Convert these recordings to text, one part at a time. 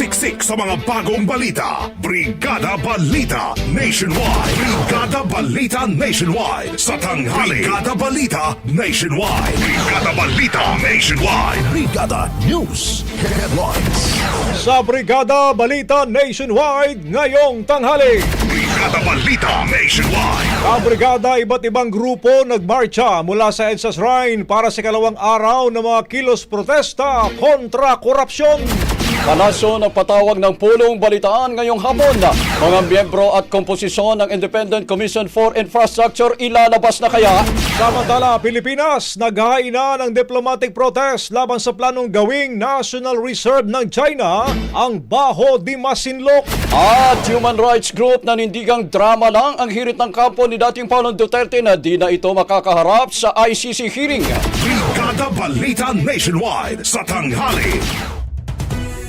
Siksik sa mga bagong balita. Brigada Balita Nationwide. Brigada Balita Nationwide. Sa tanghali. Brigada Balita Nationwide. Brigada Balita Nationwide. Brigada News Headlines. Sa Brigada Balita Nationwide ngayong tanghali. Brigada Balita Nationwide. Ang brigada iba't ibang grupo nagmarcha mula sa EDSA Shrine para sa kalawang araw ng mga kilos protesta kontra korupsyon. Palasyo nagpatawag ng pulong balitaan ngayong hapon. Mga miyembro at komposisyon ng Independent Commission for Infrastructure ilalabas na kaya? Samantala, Pilipinas naghain na ng diplomatic protest laban sa planong gawing National Reserve ng China ang Baho di Masinloc. At human rights group na nindigang drama lang ang hirit ng kampo ni dating Pangulong Duterte na di na ito makakaharap sa ICC hearing. Brigada Balita Nationwide. Sa tanghali.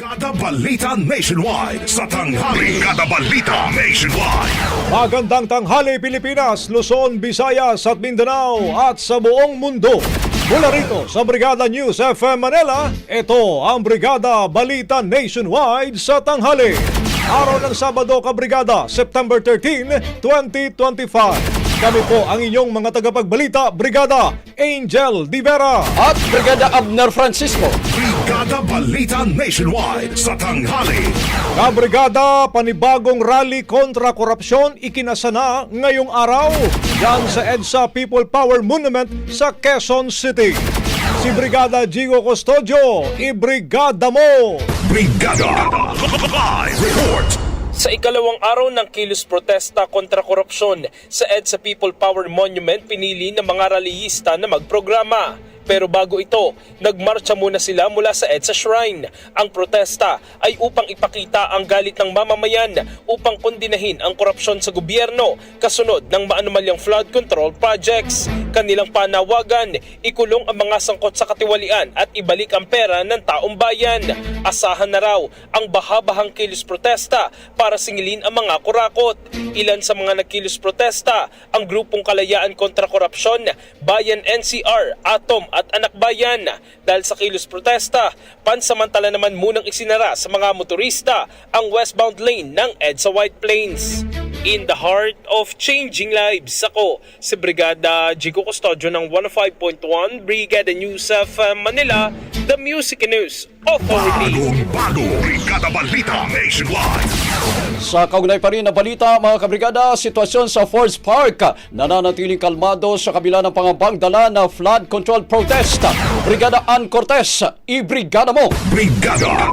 Brigada Balita Nationwide. Sa tanghali. Brigada Balita Nationwide. Magandang tanghali Pilipinas, Luzon, Visayas at Mindanao at sa buong mundo. Mula rito sa Brigada News FM Manila, ito ang Brigada Balita Nationwide sa tanghali. Araw ng Sabado, Kabrigada, September 13, 2025. Kami po ang inyong mga tagapagbalita, Brigada Angel Divera. At Brigada Abner Francisco. Brigada Balita Nationwide. Sa tanghali. Kabrigada, panibagong rally kontra korupsyon ikinasana ngayong araw yan sa EDSA People Power Monument sa Quezon City. Si Brigada Gigo Custodio, ibrigada mo! Brigada. Live report. Sa ikalawang araw ng kilos protesta kontra korupsyon sa EDSA People Power Monument, pinili ng mga rallyista na magprograma. Pero bago ito, nagmarcha muna sila mula sa EDSA Shrine. Ang protesta ay upang ipakita ang galit ng mamamayan upang kondinahin ang korupsyon sa gobyerno kasunod ng maanumalyang flood control projects. Kanilang panawagan, ikulong ang mga sangkot sa katiwalian at ibalik ang pera ng taong bayan. Asahan na raw ang bahabahang kilos protesta para singilin ang mga kurakot. Ilan sa mga nagkilos protesta, ang grupong kalayaan kontra korupsyon, Bayan NCR, Atom at Anak Bayan. Dahil sa kilos protesta, pansamantala naman munang isinara sa mga motorista ang westbound lane ng EDSA White Plains. In the heart of changing lives, ako si Brigada Jigo Custodio ng 105.1 Brigada News of Manila, the Music News Authority. Bagong bago, Brigada Balita Nationwide. Sa kaugnay pa rin na balita, mga kabrigada, sitwasyon sa Forest Park nananatiling kalmado sa kabila ng pangambang dala na flood control protest. Brigada Ann Cortez, i-brigada mo! Brigada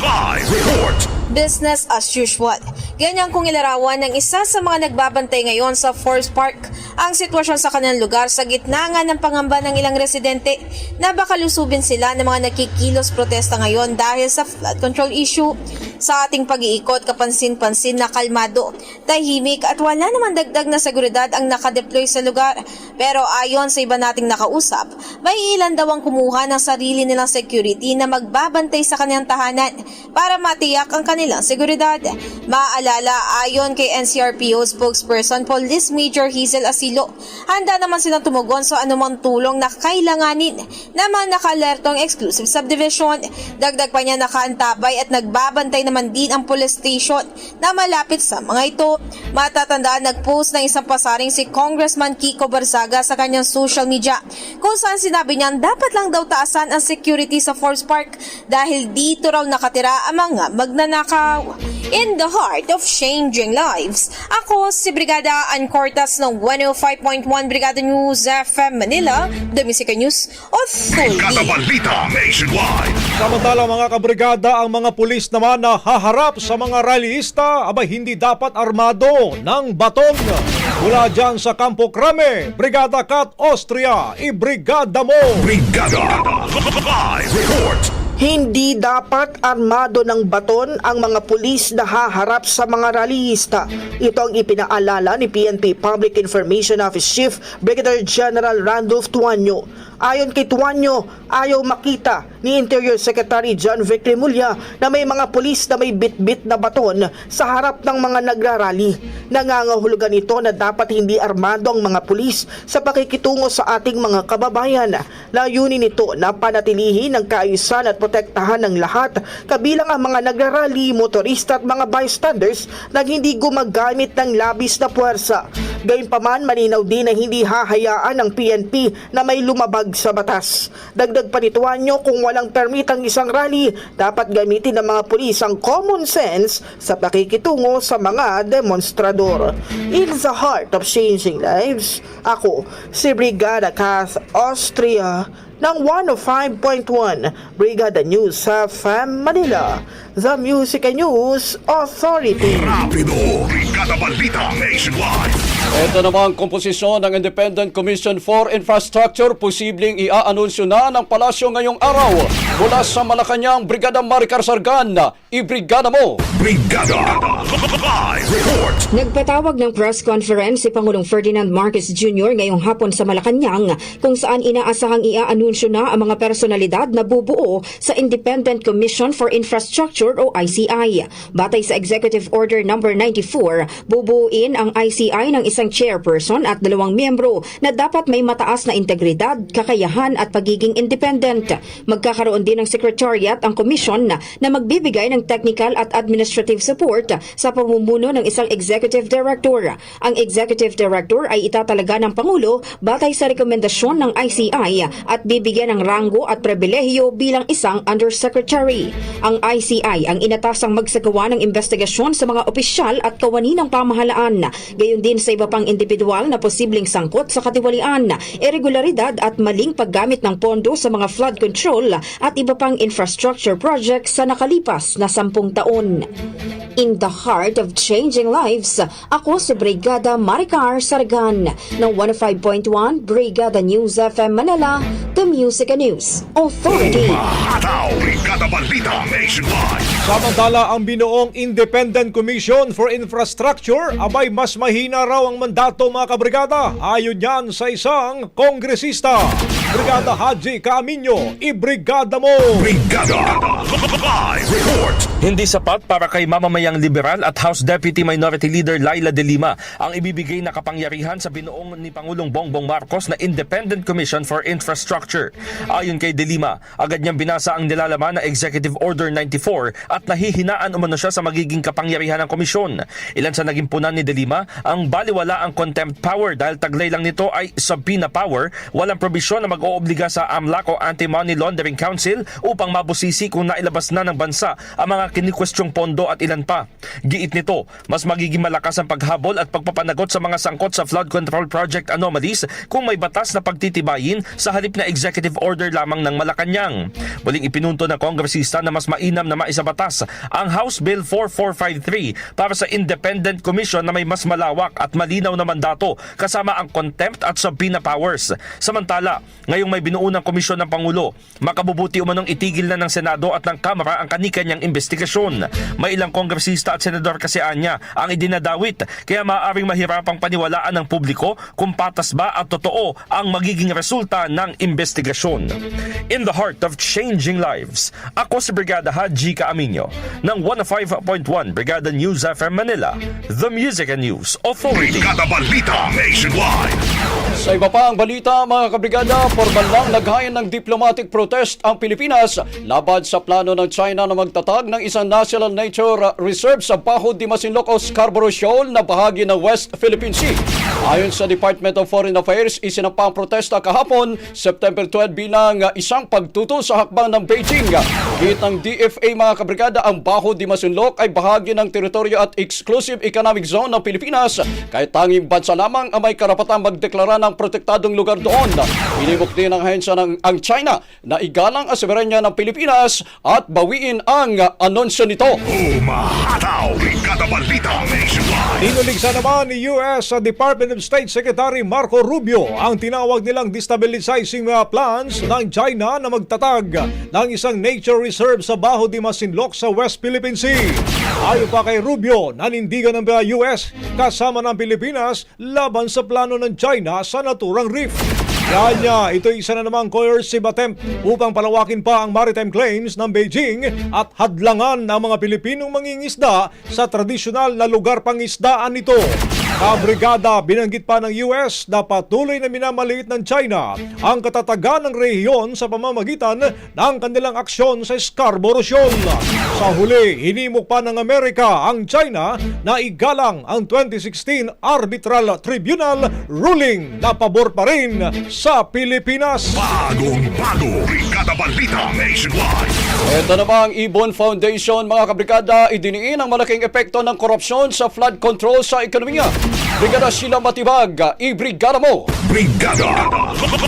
Live Report. Business as usual. Ganyan kung ilarawan ng isa sa mga nagbabantay ngayon sa Forest Park ang sitwasyon sa kanilang lugar sa gitna nga ng pangamba ng ilang residente na baka lusubin sila ng mga nakikilos protesta ngayon dahil sa flood control issue. Sa ating pag-iikot, kapansin-pansin na kalmado, tahimik at wala naman dagdag na seguridad ang nakadeploy sa lugar. Pero ayon sa iba nating nakausap, may ilan daw ang kumuha ng sarili nilang security na magbabantay sa kanilang tahanan para matiyak ang kanilang seguridad. Maalala, ayon kay NCRPO spokesperson Police Major Hazel Asilo, handa naman silang tumugon sa anumang tulong na kailanganin na mga nakalertong exclusive subdivision. Dagdag pa niya nakaantabay at nagbabantay naman din ang police station na malapit sa mga ito. Matatandaan nagpost ng isang pasaring si Congressman Kiko Barzaga sa kanyang social media kung saan sinabi niya dapat lang daw taasan ang security sa Forest Park dahil dito raw nakatira ang mga magnanakaw. In the heart of changing lives, ako si Brigada Ancortas ng 105.1 Brigada News FM Manila, The Music News Brigada Authority. Balita Nationwide. Samantala mga kabrigada, ang mga pulis naman na haharap sa mga rallyista abay hindi dapat armado ng baton. Mula dyan sa Campo Crame, Brigada Kat Austria, ibrigada mo! Brigada Live Report. Hindi dapat armado ng baton ang mga pulis na haharap sa mga rallyista. Ito ang ipinaalala ni PNP Public Information Office Chief Brigadier General Randolph Tuanyo. Ayon kay Tuanyo, ayaw makita ni Interior Secretary John Vic Remulla na may mga pulis na may bit-bit na baton sa harap ng mga nagrarally. Nangangahulugan ito na dapat hindi armado ang mga pulis sa pakikitungo sa ating mga kababayan. Layunin nito na panatilihin ang kaayusan at protektahan ng lahat kabilang ang mga nagrarally, motorista at mga bystanders na hindi gumagamit ng labis na puwersa. Gayunpaman, malinaw din na hindi hahayaan ng PNP na may lumabag sa batas. Dagdag pa nito nyo kung walang permit ang isang rally, dapat gamitin ng mga pulis ang common sense sa pakikitungo sa mga demonstrador. In the heart of changing lives, ako si Brigada Kath Austria ng 105.1 Brigada News sa FM Manila, The Music and News Authority. Rapido. Brigada Balita Nationwide. Ito namang komposisyon ng Independent Commission for Infrastructure posibleng iaanunsyo na ng palasyo ngayong araw mula sa Malacanang Brigada Maricar Sargan. I-brigada mo! Brigada Live Report. Nagpatawag ng press conference si Pangulong Ferdinand Marcos Jr. ngayong hapon sa Malacanang kung saan inaasahang iaanunsyo na ang mga personalidad na bubuo sa Independent Commission for Infrastructure o ICI. Batay sa Executive Order No. 94, bubuuin ang ICI ng isang chairperson at dalawang miyembro na dapat may mataas na integridad, kakayahan at pagiging independent. Magkakaroon din ng secretariat ang komisyon na, na magbibigay ng technical at administrative support sa pamumuno ng isang executive director. Ang executive director ay itatalaga ng Pangulo batay sa rekomendasyon ng ICI at bibigyan ng ranggo at pribilehiyo bilang isang undersecretary. Ang ICI ang inatasang magsagawa ng investigasyon sa mga opisyal at kawani ng pamahalaan. Gayon din sa iba pang individual na posibleng sangkot sa katiwalian, irregularidad at maling paggamit ng pondo sa mga flood control at iba pang infrastructure projects sa nakalipas na sampung taon. In the heart of changing lives, ako si Brigada Maricar Sargan ng 105.1 Brigada News FM Manila, The Music and News Authority. Mahataw! Brigada Balita Nationwide! Samantala, ang binuong Independent Commission for Infrastructure abay mas mahina raw ang mandato mga kabrigada. Ayon yan sa isang kongresista. Brigada Haji Camino, ibrigada mo! Brigada! Live report! Hindi sapat para kay mamamayang liberal at House Deputy Minority Leader Laila De Lima ang ibibigay na kapangyarihan sa binuong ni Pangulong Bongbong Marcos na Independent Commission for Infrastructure. Ayon kay De Lima, agad niyang binasa ang nilalaman na Executive Order 94 at nahihinaan umano siya sa magiging kapangyarihan ng komisyon. Ilan sa naging punan ni De Lima ang baliwala ang contempt power dahil taglay lang nito ay subpoena power, walang probisyon na mag-oobliga sa AMLAC o Anti-Money Laundering Council upang mabusisi kung nailabas na ng bansa ang mga kinikwestyong pondo at ilan pa. Giit nito, mas magiging malakas ang paghabol at pagpapanagot sa mga sangkot sa flood control project anomalies kung may batas na pagtitibayin sa halip na executive order lamang ng Malacanang. Muling ipinunto ng kongresista na mas mainam na maisabatas ang House Bill 4453 para sa Independent Commission na may mas malawak at malinaw na mandato kasama ang contempt at subpoena powers. Samantala, ngayong may binuo ng komisyon ng Pangulo, makabubuti umanong itigil na ng Senado at ng Kamara ang kanikanyang investigasyon. May ilang kongresista at senador kasi anya ang idinadawit kaya maaaring mahirapang paniwalaan ng publiko kung patas ba at totoo ang magiging resulta ng investigasyon. In the heart of changing lives, ako si Brigada Haji Kaaminyo ng 105.1 Brigada News FM Manila, The Music and News Authority. Brigada Balita Nationwide! Sa iba pa ang balita, mga kabrigada, formal lang naghayan ng diplomatic protest ang Pilipinas laban sa plano ng China na magtatag ng isang National Nature Reserve sa Baho de Masinloc o Scarborough Shoal na bahagi ng West Philippine Sea. Ayon sa Department of Foreign Affairs, isinampa ang protesta kahapon, September 12 bilang isang pagtuto sa hakbang ng Beijing. Git ng DFA mga kabrigada, ang Baho de Masinloc ay bahagi ng teritoryo at exclusive economic zone ng Pilipinas. Kahit tanging bansa lamang ang may karapatang magdeklara ng protektadong lugar doon. Inibok din ng ahensya ng ang China na igalang ang soberanya ng Pilipinas at bawiin ang anunsyo nito. Umahataw! Brigada Balita Nationwide! Inuligsa naman ni US Department of State Secretary Marco Rubio ang tinawag nilang destabilizing uh, plans ng China na magtatag ng isang nature reserve sa Baho de Masinloc sa West Philippine Sea. Ayon pa kay Rubio, nanindigan ng uh, US kasama ng Pilipinas laban sa plano ng China sa naturang reef. Kanya, ito isa na namang coercive attempt upang palawakin pa ang maritime claims ng Beijing at hadlangan ang mga Pilipinong mangingisda sa tradisyonal na lugar pangisdaan nito. Kabrigada, binanggit pa ng US na patuloy na minamaliit ng China ang katatagan ng rehiyon sa pamamagitan ng kanilang aksyon sa Scarborough Shoal. Sa huli, hinimok pa ng Amerika ang China na igalang ang 2016 Arbitral Tribunal ruling na pabor pa rin sa Pilipinas. Bagong bago! Brigada Balita Nationwide! Ito namang Ibon Foundation, mga kabrigada, idiniin ang malaking epekto ng korupsyon sa flood control sa ekonomiya. Brigada Sheila Matibag, i-brigada mo! Brigada!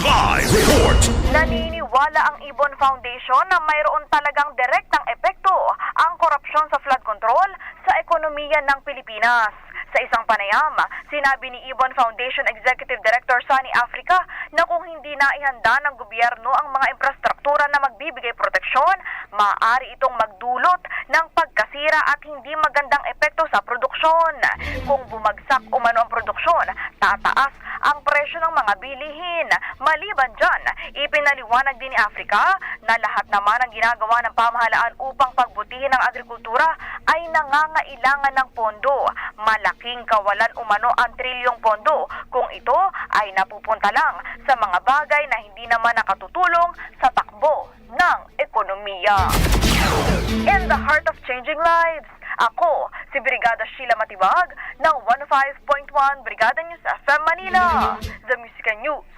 Live report! Naniniwala ang Ibon Foundation na mayroon talagang direktang epekto ang korupsyon sa flood control sa ekonomiya ng Pilipinas. Sa isang panayam, sinabi ni Ibon Foundation Executive Director Sunny Africa na kung hindi na ihanda ng gobyerno ang mga infrastruktura na magbibigay proteksyon, maaari itong magdulot ng pagkasira at hindi magandang epekto sa produksyon. Kung bumagsak umano ang produksyon, tataas ang presyo ng mga bilihin. Maliban dyan, ipinaliwanag din ni Africa na lahat naman ang ginagawa ng pamahalaan upang pagbutihin ang agrikultura ay nangangailangan ng pondo. Malaking kawalan umano ang trilyong pondo. Kung ito ay napupunta lang sa mga bagay na hindi naman nakatutulong sa takbo ng ekonomiya. In the heart of changing lives, ako, si Brigada Sheila Matibag ng 105.1 Brigada News FM Manila, The Music News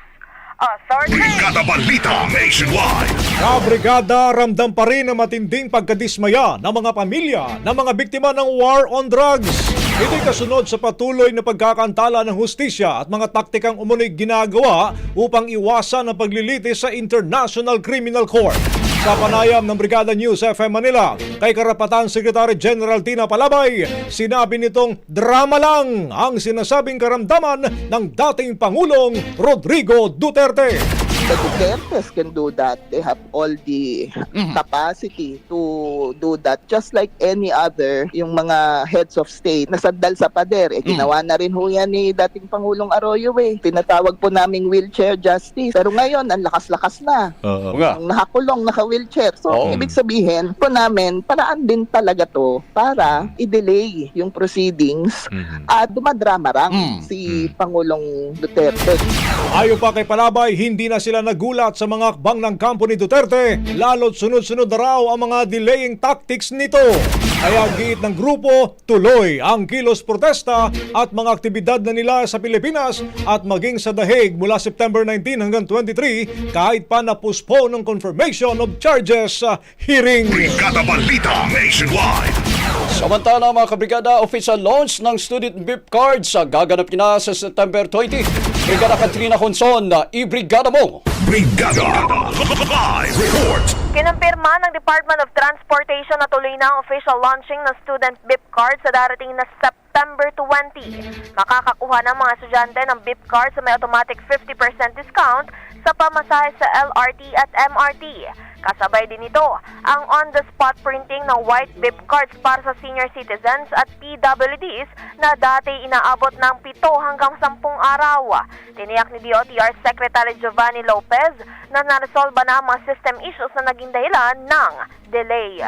Authority. Brigada Balita Nationwide! Kabrigada, ramdam pa rin ang matinding pagkadismaya ng mga pamilya ng mga biktima ng war on drugs. Ito'y kasunod sa patuloy na pagkakantala ng hustisya at mga taktikang umunoy ginagawa upang iwasan ang paglilitis sa International Criminal Court. Sa panayam ng Brigada News FM Manila, kay Karapatan Secretary General Tina Palabay, sinabi nitong drama lang ang sinasabing karamdaman ng dating Pangulong Rodrigo Duterte. The Dutertes can do that. They have all the capacity to do that. Just like any other, yung mga heads of state na sandal sa pader. Eh, ginawa na rin ho yan ni dating Pangulong Arroyo eh. Tinatawag po naming wheelchair justice. Pero ngayon, ang lakas-lakas na. Nga. Ang nakakulong, naka-wheelchair. So, Oo. ibig sabihin po namin, paraan din talaga to para i-delay yung proceedings at dumadrama-rang si Pangulong Duterte. Ayon pa kay Palabay, hindi na sila nagulat sa mga akbang ng kampo ni Duterte, lalo't sunod-sunod na raw ang mga delaying tactics nito. Kaya giit ng grupo, tuloy ang kilos protesta at mga aktibidad na nila sa Pilipinas at maging sa Dahig mula September 19 hanggang 23 kahit pa na-postpone ng confirmation of charges sa hearing. Brigada Balita Nationwide. Samantala mga kabrigada, official launch ng student VIP cards sa gaganap na sa September 20. Brigada Katrina Honson, i-brigada mo! Brigada Live Report. Kinumpirma ng Department of Transportation na tuloy na ang official launching ng student BIP card sa darating na September 20. Makakakuha ng mga estudyante ng BIP card sa may automatic 50% discount sa pamasahe sa LRT at MRT. Kasabay din ito ang on-the-spot printing ng white BIP cards para sa senior citizens at PWDs na dati inaabot ng 7 hanggang 10 araw. Tiniyak ni DOTR Secretary Giovanni Lopez na naresolba na ang mga system issues na naging dahilan ng delay.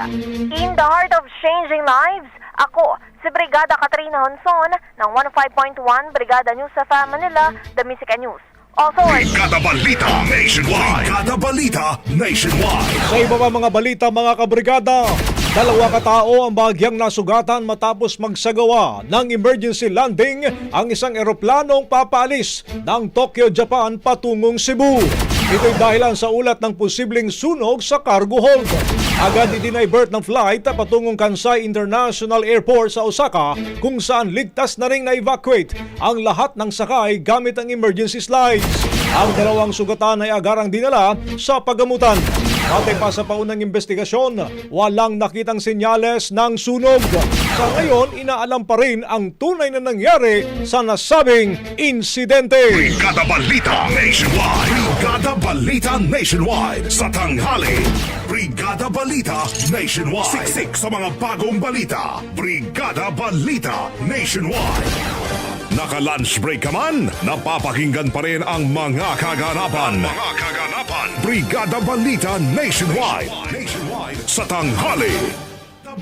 In the heart of changing lives, ako, si Brigada Katrina Honson ng 105.1 Brigada News sa Manila, The Music News. Authority. Brigada Balita Nationwide. Brigada Balita Nationwide. Sa iba pa mga balita mga kabrigada, dalawa katao ang bahagyang nasugatan matapos magsagawa ng emergency landing ang isang eroplanong papaalis ng Tokyo, Japan patungong Cebu. Ito'y dahilan sa ulat ng posibleng sunog sa cargo hold. Agad i-divert ng flight patungong Kansai International Airport sa Osaka kung saan ligtas na ring na-evacuate ang lahat ng sakay gamit ang emergency slides. Ang dalawang sugatan ay agarang dinala sa pagamutan. Batay pa sa paunang investigasyon, walang nakitang senyales ng sunog. Sa ngayon, inaalam pa rin ang tunay na nangyari sa nasabing insidente. Brigada Balita Nationwide. Brigada Balita Nationwide. Sa tanghali. Brigada Balita Nationwide. Siksik sa mga bagong balita. Brigada Balita Nationwide. Naka-lunch break ka man, napapakinggan pa rin ang mga kaganapan. Mga kaganapan. Brigada Balita Nationwide. Nationwide. Sa tanghali.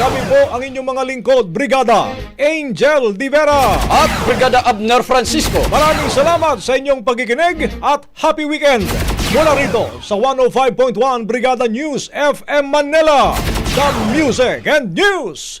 Kami po ang inyong mga lingkod, Brigada Angel Di Vera. At Brigada Abner Francisco. Maraming salamat sa inyong pagkikinig at happy weekend. Mula rito sa 105.1 Brigada News FM Manila, the Music and News